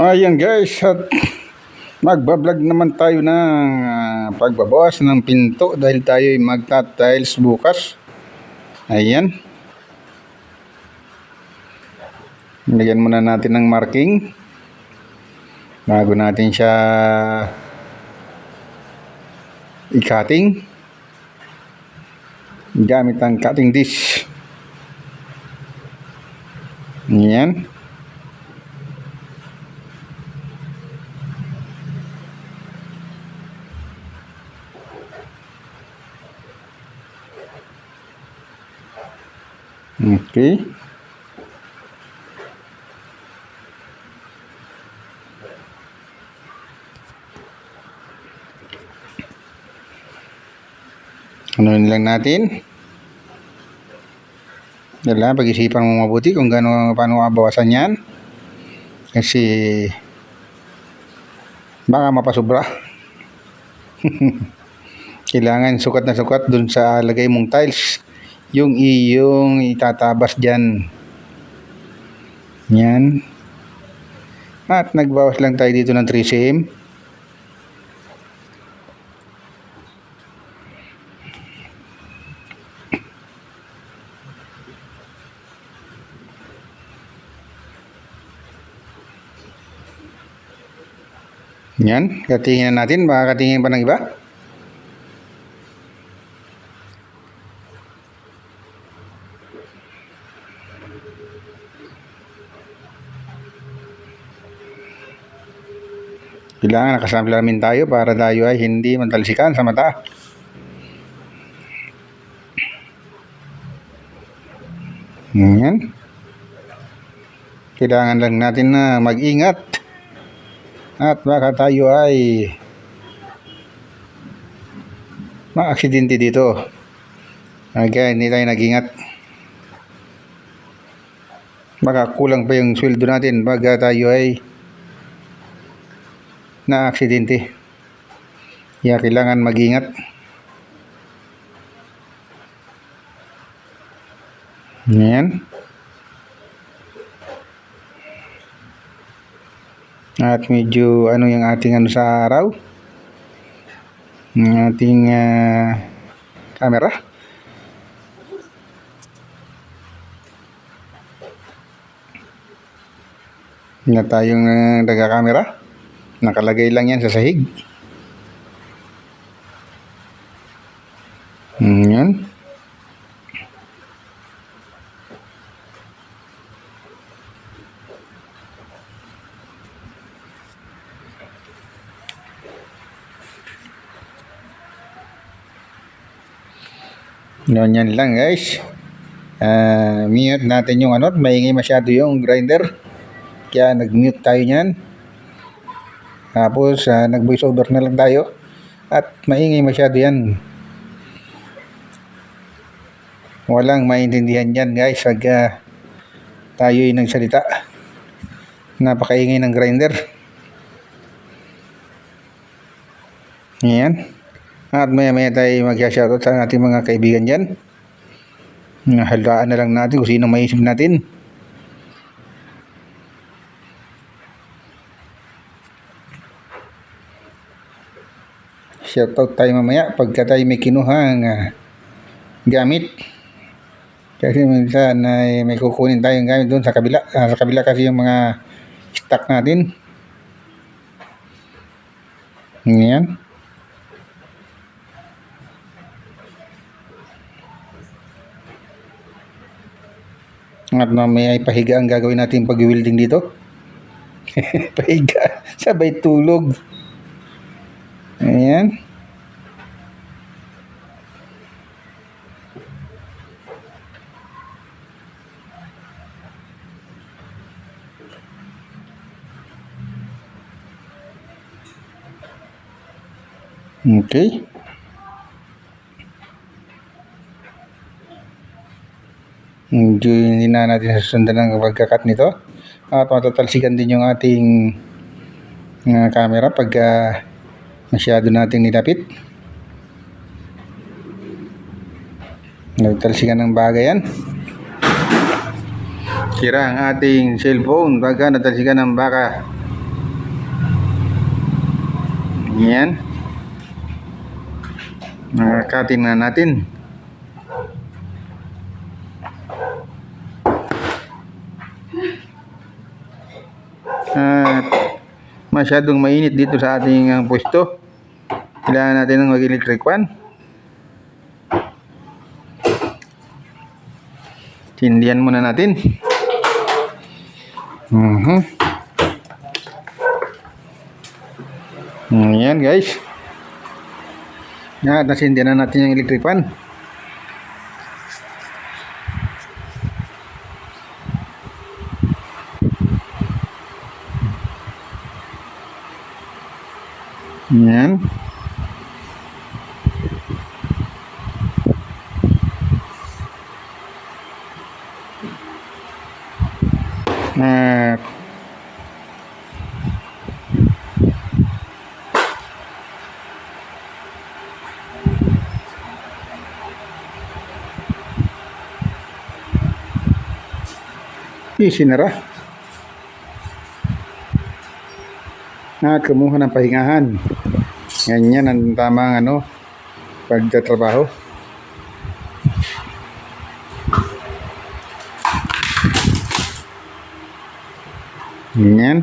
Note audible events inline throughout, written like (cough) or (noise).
Ayan guys, at magbablog naman tayo ng ah, pagbabawas ng pinto dahil tayo ay magta-tiles bukas. Ayan. Bigyan muna natin ng marking bago natin siya i-cutting gamit ang cutting dish. Ayan. Okay. Ano lang natin? Dala, pag-isipan mo mabuti kung gaano paano mabawasan yan. Kasi baka mapasobra. (laughs) Kailangan sukat na sukat dun sa lagay mong tiles. Yung iyong itatabas dyan. Yan. At nagbawas lang tayo dito ng 3 cm. Yan, katingin na natin. Baka katingin pa ng iba. Kailangan nakasalamin tayo para tayo ay hindi mantalsikan sa mata. Yan. Kailangan lang natin na mag-ingat. At baka tayo ay maaksidente dito. Kaya hindi tayo nag-ingat. Baka kulang pa yung sweldo natin baga tayo ay na aksidente. Kaya kailangan mag-ingat. Yan. At medyo ano yung ating ano sa araw. Yung ating ah, camera. Na tayong uh, daga-camera. Nakalagay lang yan sa sahig. Mm, yan. Lang guys. Ah, mute natin yung ano, maingay masyado yung grinder. Kaya nag-mute tayo niyan. Tapos ah, nag-voice over na lang tayo. At maingay masyado yan. Walang maintindihan yan guys pag ah, tayo ay nagsalita. Napakaingay ng grinder. Ayan. At maya maya tayo mag-shoutout sa ating mga kaibigan dyan. Halaan na lang natin kung sino maisip natin. Shoutout tayo mamaya pagka tayo may kinuhang ah, gamit. Kasi minsan ay may kukunin tayong gamit doon sa kabila. Ah, sa kabila kasi yung mga stock natin. Yan. At mamaya ay pahiga ang gagawin natin pag-welding dito. (laughs) pahiga. Sabay tulog. Ayan. Okay. Medyo hindi na natin susundan ang pagkakat nito. At matatalsikan din yung ating uh, camera pag uh, masyado nating nilapit. Nagtalsikan ng bagay yan. Kira ang ating cellphone pagka natalsikan ng baka. Yan. Nakakatin na natin. Masyadong mainit dito sa ating ah, pwesto. Kailangan natin ng mag-electric fan. Tindihan muna natin. Mhm. Ayan guys. Yan, nasindihan na natin yung electric fan. Yan. At isinara. At kumuha ng pahingahan. Ganyan ang tamang ano, pagtatrabaho. Ganyan.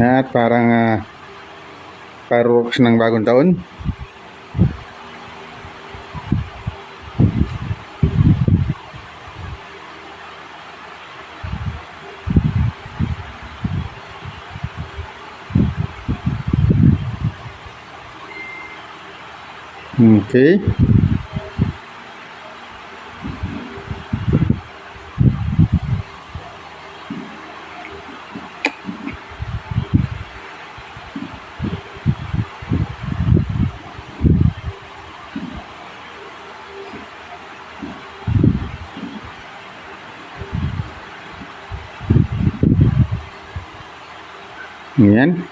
At parang uh, fireworks ng bagong taon. Okay. Yan.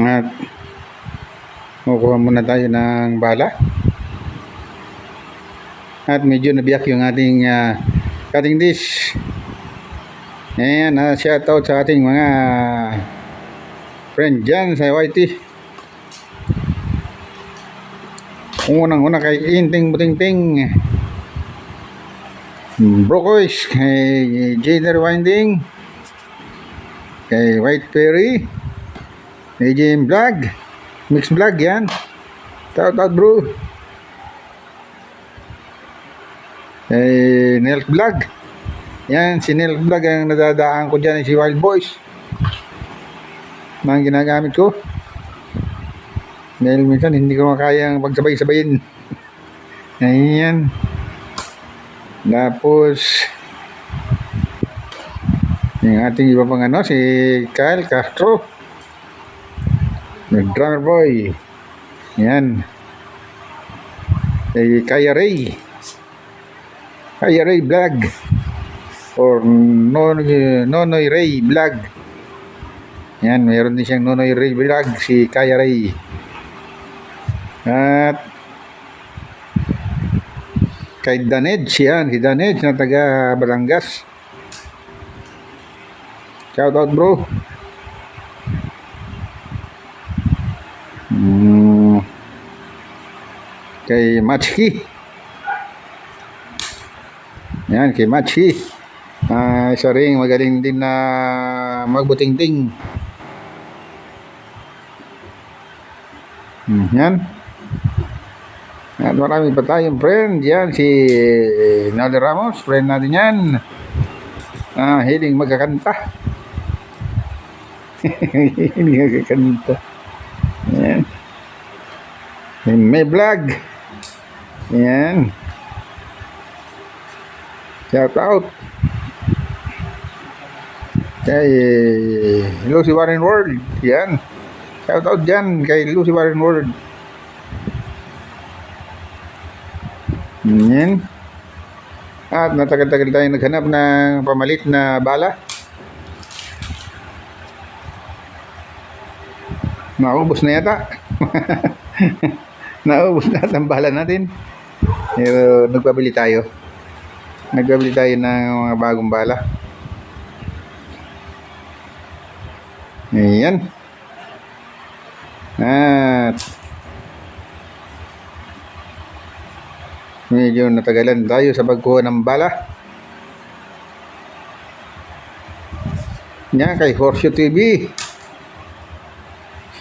At Kukuha muna tayo ng bala. At medyo nabiyak yung ating uh, cutting dish. Ayan, uh, shout out sa ating mga friend dyan sa YT. Unang-una kay Inting Butingting. Brokoys, kay Jader Winding, kay White Perry, kay Jim Vlog, Mix vlog yan. Shout out bro. Eh, Nel vlog. Yan, si Nel vlog ang nadadaan ko dyan si Wild Boys. Mga ginagamit ko. Dahil minsan hindi ko makayang pagsabay-sabayin. (laughs) Ayan. Tapos, yung ating iba pang ano, si Kyle Castro. The drummer boy. Yan. Eh, Kaya Ray. Kaya Ray Vlog. Or Nonoy, Nonoy Ray Vlog. Yan, mayroon din siyang Nonoy Ray Vlog, si Kaya Ray. At kay Danedge yan, si Danedge na taga Balangas. Shout out bro. Kay Machi. Yan, kay Machi. Ah, isa rin magaling din na magbuting-ting. Hmm, yan. At marami pa tayong friend. Yan, si Nolly Ramos. Friend natin yan. Ah, hiling magkakanta. (laughs) hiling magkakanta. Yan. May vlog. Yan. Shout out. Kay Lucy Warren World. Yan. Shout out dyan kay Lucy Warren World. Yan. At natagal-tagal tayo naghanap ng pamalit na bala. Naubos na yata. (laughs) Naubos na ang bala natin. Pero nagpabili tayo. Nagkabili tayo ng mga bagong bala. Ayan. At medyo natagalan tayo sa pagkuha ng bala. Yan kay Horseshoe TV.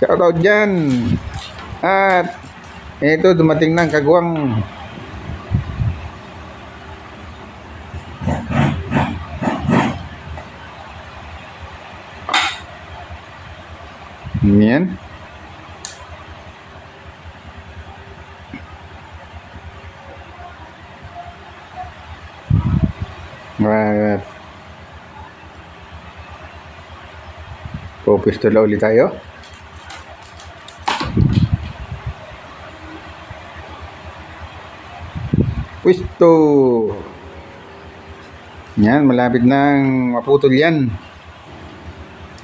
Shoutout dyan. At ito dumating ng kagwang. Yan. At Pupistola ulit tayo. Pwisto. Yan, malapit nang maputol yan.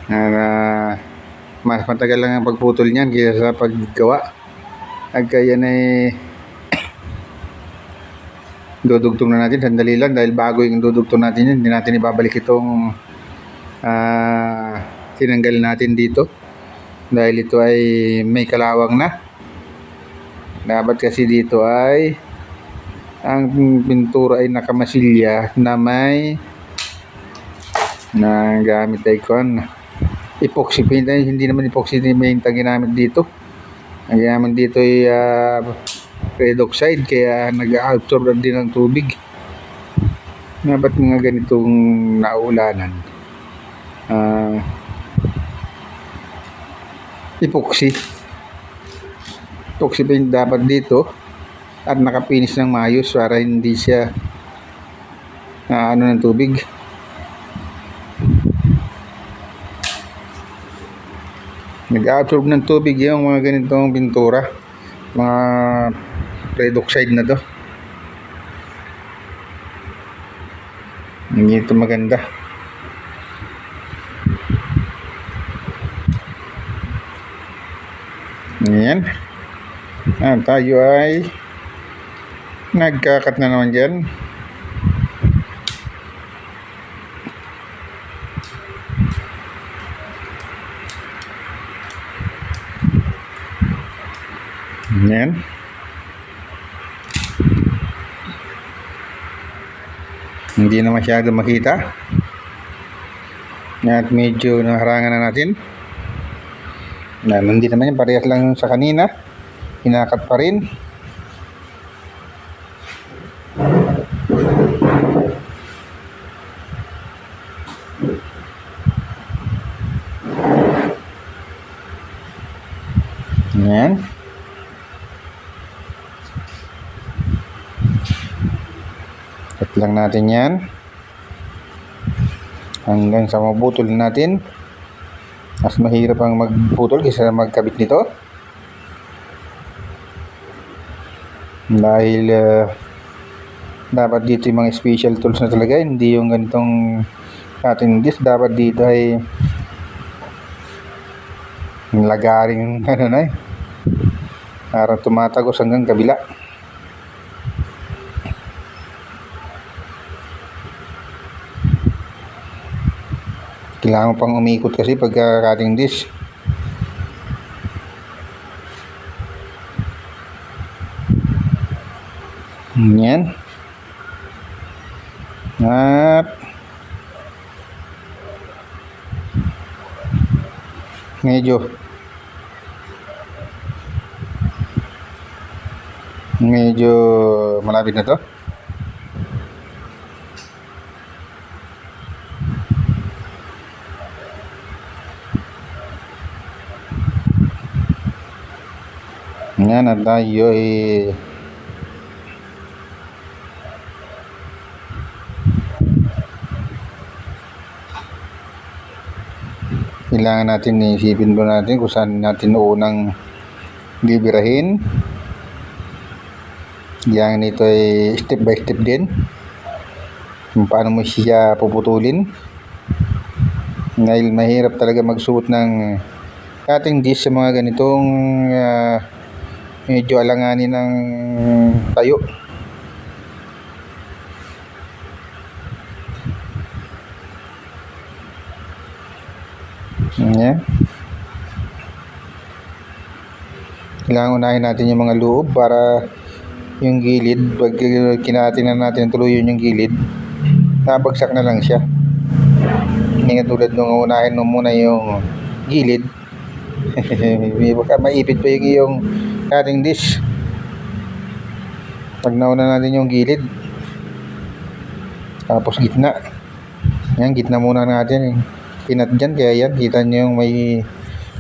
Ah, mas matagal lang ang pagputol niyan kaysa sa paggawa. At kaya na eh, (clears throat) dudugtong na natin, sandali lang dahil bago yung dudugtong natin yun, hindi natin ibabalik itong ah, tinanggal natin dito. Dahil ito ay may kalawang na. Dapat kasi dito ay ang pintura ay nakamasilya na may na gamit kon epoxy paint. Ay hindi naman epoxy paint ang ginamit dito. Ang ginamit dito ay uh, red oxide kaya nag-absorb din ng tubig. Nga ba't mga ganitong naulanan? Ah epoxy. Epoxy paint dapat dito at nakapinis ng maayos para hindi siya na ano ng tubig nag-absorb ng tubig yung mga ganitong pintura mga red oxide na to hindi ito maganda Ayan. Ah, tayo ay nagkakat na naman dyan. Ayan. Hindi na masyado makita. At medyo naharangan na natin. Na, hindi naman yan. Parehas lang sa kanina. Hinakat pa rin. Ayan. Cut lang natin yan. Hanggang sa mabutol natin. Mas mahirap ang magputol kaysa magkabit nito. Dahil ah, dapat dito yung mga special tools na talaga. Hindi yung ganitong ating disc. Dapat dito ay lagaring (laughs) ano na eh. Parang tumatagos hanggang kabila. Kailangan pang umikot kasi pagka cutting dish. Yan. At medyo medyo malapit na to. Yan at tayo eh kailangan natin isipin ba natin kung saan natin unang bibirahin. Yang nito ay step by step din. Kung paano mo siya puputulin. Dahil mahirap talaga magsuot ng cutting disc sa mga ganitong ah, medyo alanganin ng tayo. Hmm, yeah. kailangan unahin natin yung mga loob para yung gilid pag kinatinan natin tuloy yung gilid. Nabagsak na lang siya. Hindi nga tulad nung unahin nung muna yung gilid. (laughs) Baka maipit pa yung iyong cutting dish. Pag nauna natin yung gilid, tapos gitna. Yan, gitna muna natin. Pinat dyan, kaya yan, kita nyo yung may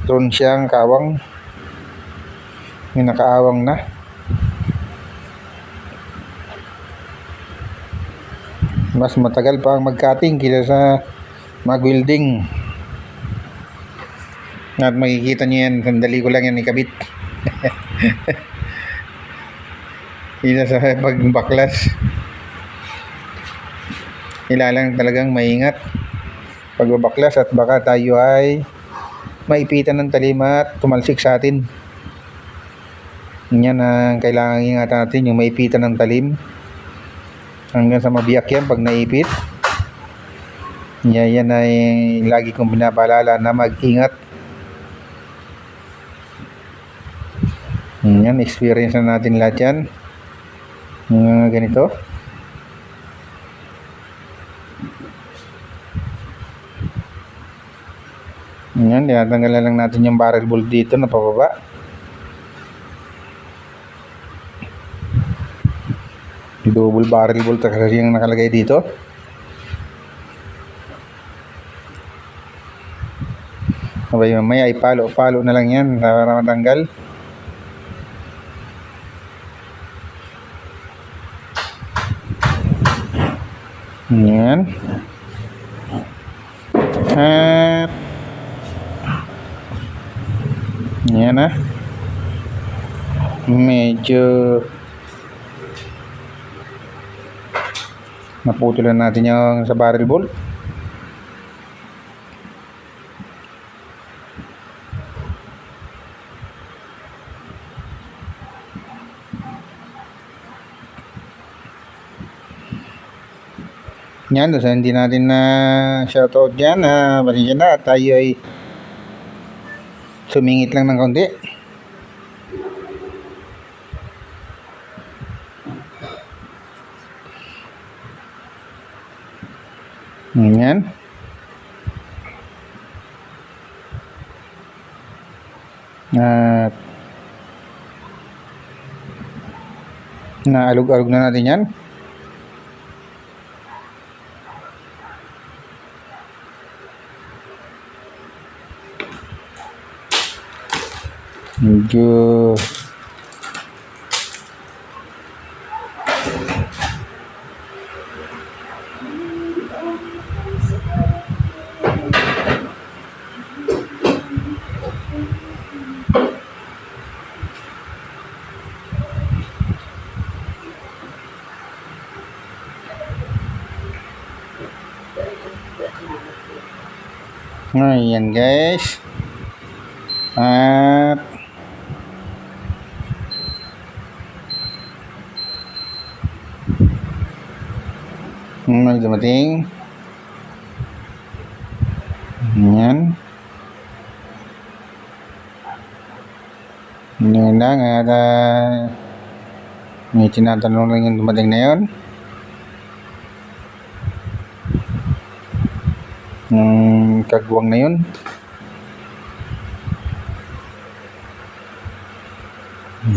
drone siyang kawang. Yung nakaawang na. Mas matagal pa ang mag-cutting kaysa sa mag-welding. At makikita nyo yan, sandali ko lang yan ikabit. Kaysa sa pagbaklas. Kailangan talagang maingat pagbabaklas at baka tayo ay maipitan ng talim at tumalsik sa atin. Yan ang kailangan ingatan natin, yung maipitan ng talim. Hanggang sa mabiyak yan pag naipit. Yan, yan ay lagi kong pinapaalala na mag-ingat. Yan, experience na natin lahat yan. Mga ganito. Yan, tinatanggalan lang natin yung barrel bolt dito na pababa. Double barrel bolt kasi yung nakalagay dito. Abay, mamaya ipalo-palo na lang yan para matanggal. Yan. At yan na. Medyo naputulan natin yung sa barrel bolt. Yan, so hindi natin na shoutout dyan. Uh, pasensya na, tayo ay sumingit lang ng konti. Yan. At naalog-alog na natin yan. Medyo Ayan guys. At may dumating. Ayan. Yun lang at uh, may tinatanong lang yung dumating na yun. Yung kagwang na yun.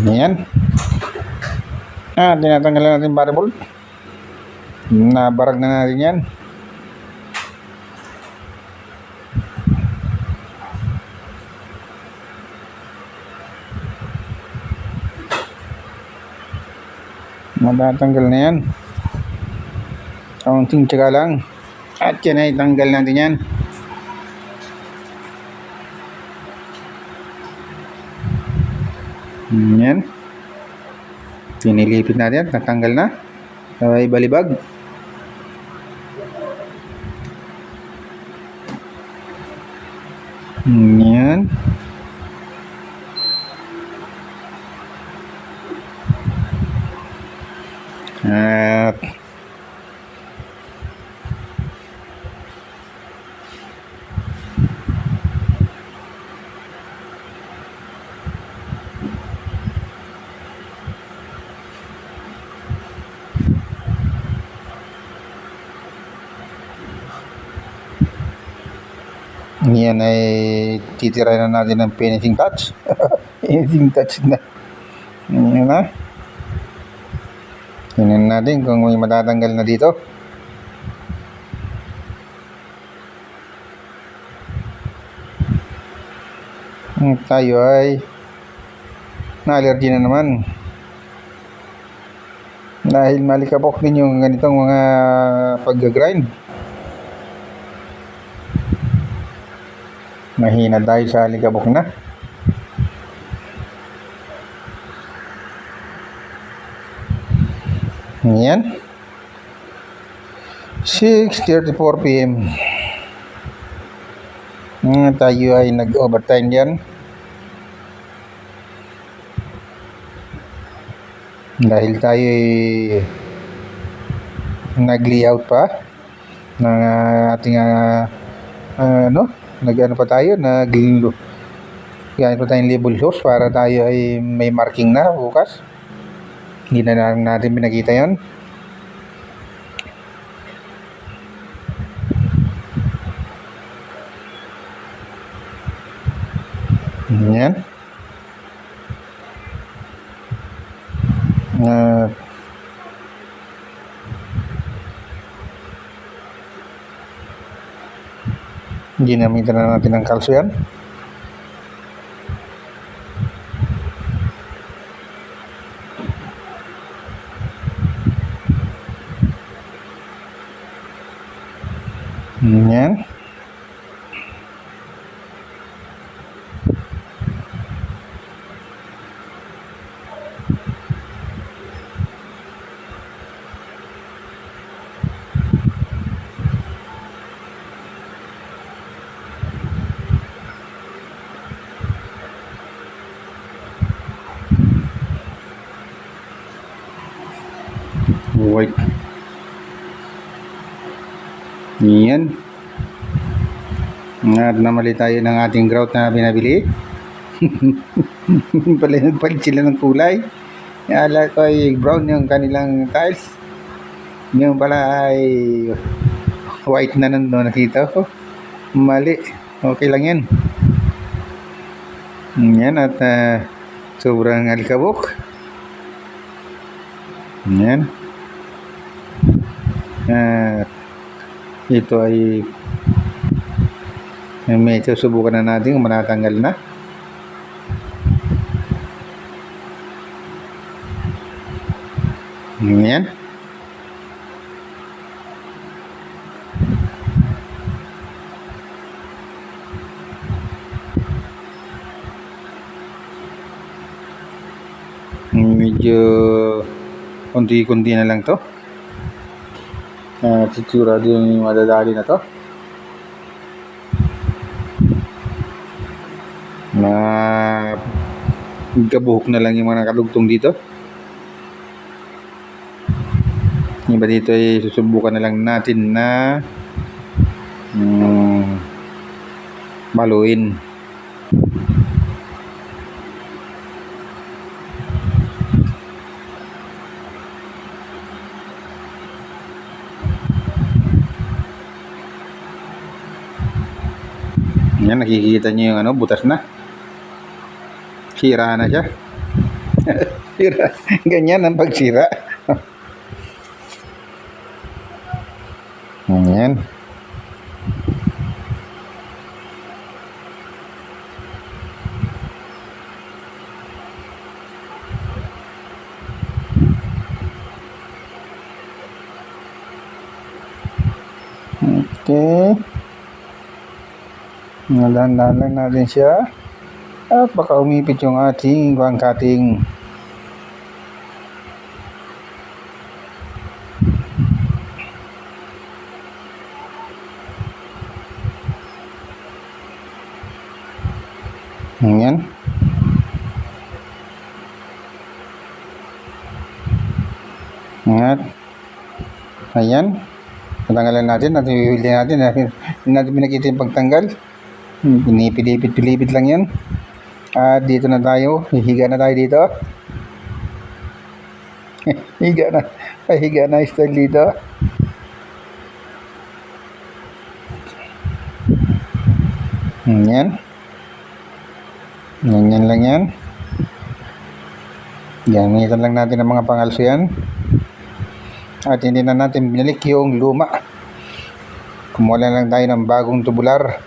Ayan. Ah, tinatanggalan natin bolt. Nabarag na natin yan. Matatanggal na yan. Kaunting tsaga lang. At yan ay tanggal natin yan. Yan. Pinilipit natin. Natanggal na. Sabay balibag. Yan. Yan ay titira na natin ng finishing touch. (laughs) finishing touch na. Yan na. Tingnan natin kung may matatanggal na dito. Hmm, tayo ay na-allergy na naman. Dahil malikabok din yung ganitong mga pag-grind. Mahina tayo sa alikabok na. Yan. 6.34 p.m. Hmm, tayo ay nag-overtime yan. Dahil tayo ay nag-layout pa ng ating ah, ano, nag-ano pa tayo, nag Gamit pa tayong label source para tayo ay may marking na bukas. Hindi na natin pinakita yon. Yan. Ginamitan na natin ng kalso yan. Yan. At namali tayo ng ating grout na binabili. (laughs) Pala nagpalit sila ng kulay. Ala ko ay brown yung kanilang tiles. Yung pala ay white na nandun nakita ko. Mali. Okay lang yan. Yan at ah, sobrang alikabok. Yan. Ah, ito ay medyo subukan na natin kung manatanggal na. Yan. Medyo kunti-kunti na lang to. Uh, sigurado yung madadali na to. Kabuhok na lang yung mga nakalugtong dito. Iba dito ay susubukan na lang natin na um, baluin. Yan, nakikita niyo yung ano, butas na. Sira na siya. (laughs) Sira. Ganyan ang pagsira. (laughs) Yan. Okay. Nalandan lang natin siya. At baka umipit yung ating bangkating. Yan. At ayan. Patanggalan natin at iwili natin. Hindi (laughs) natin pinakita yung pagtanggal. Pinipilipit-pilipit lang yan. At dito na tayo. Hihiga na tayo dito. (laughs) Higa na. Pahiga na style dito. Hmm, Yan. Ganyan lang yan. Gamitan lang natin ang mga pangalso yan. At hindi na natin binalik yung luma. Kumuha lang tayo ng bagong tubular.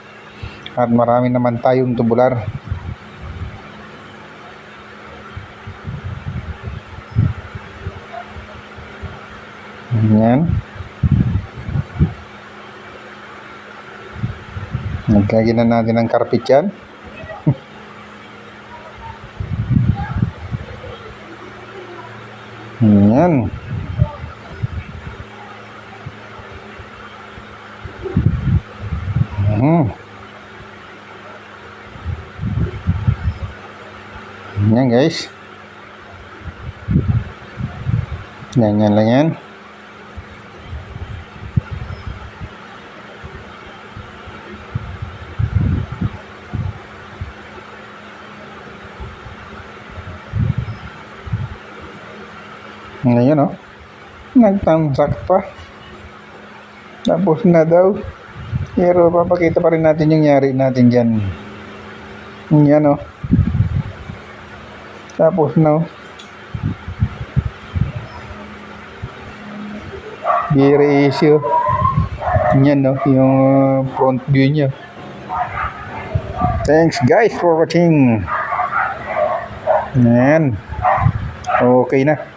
At marami naman tayong tubular. Yan. Nagkagin na natin ng carpet yan. (laughs) Yan. Mhm. Yan guys. Ganyan lang yan. Ngayon oh. Nagtamsak pa. Tapos na daw. Pero papakita pa rin natin yung yari natin dyan. Yan oh. Tapos na oh. Gear issue. Yan no, yung front view niya. Thanks guys for watching. Yan. Okay na.